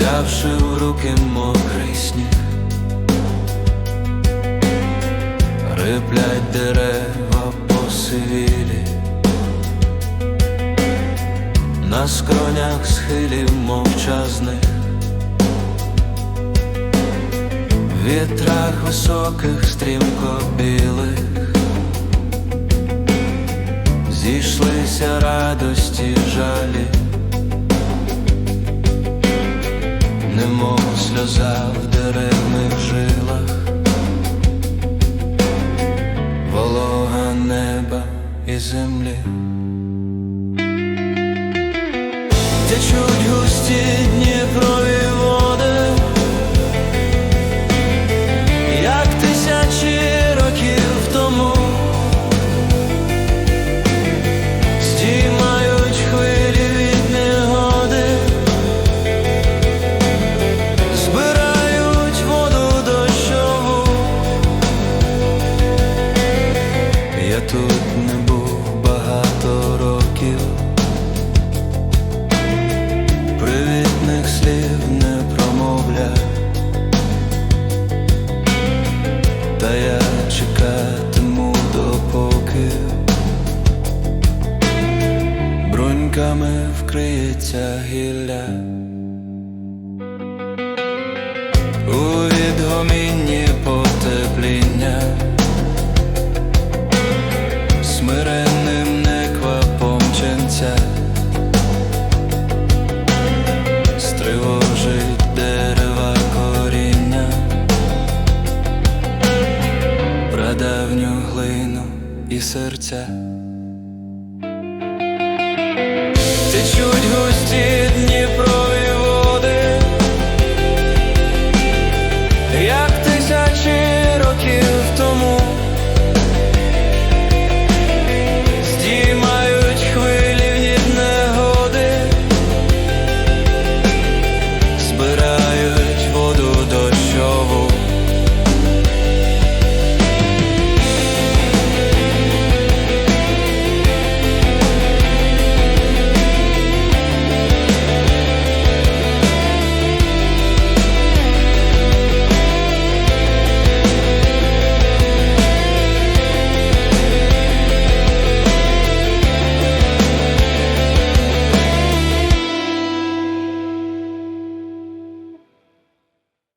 взявши в руки мокрий сніг, риплять дерева посивілі, на скронях схилів мовчазних, вітрах високих стрімко білих, зійшлися радості жалі. Немов сльоза в деревних жилах, волога неба і землі. Тут не був багато років, привітних слів не промовляв, та я чекатиму допоки бруньками вкриється гілля. служить дерева коріння, прадавню глину і серця. Ти чуть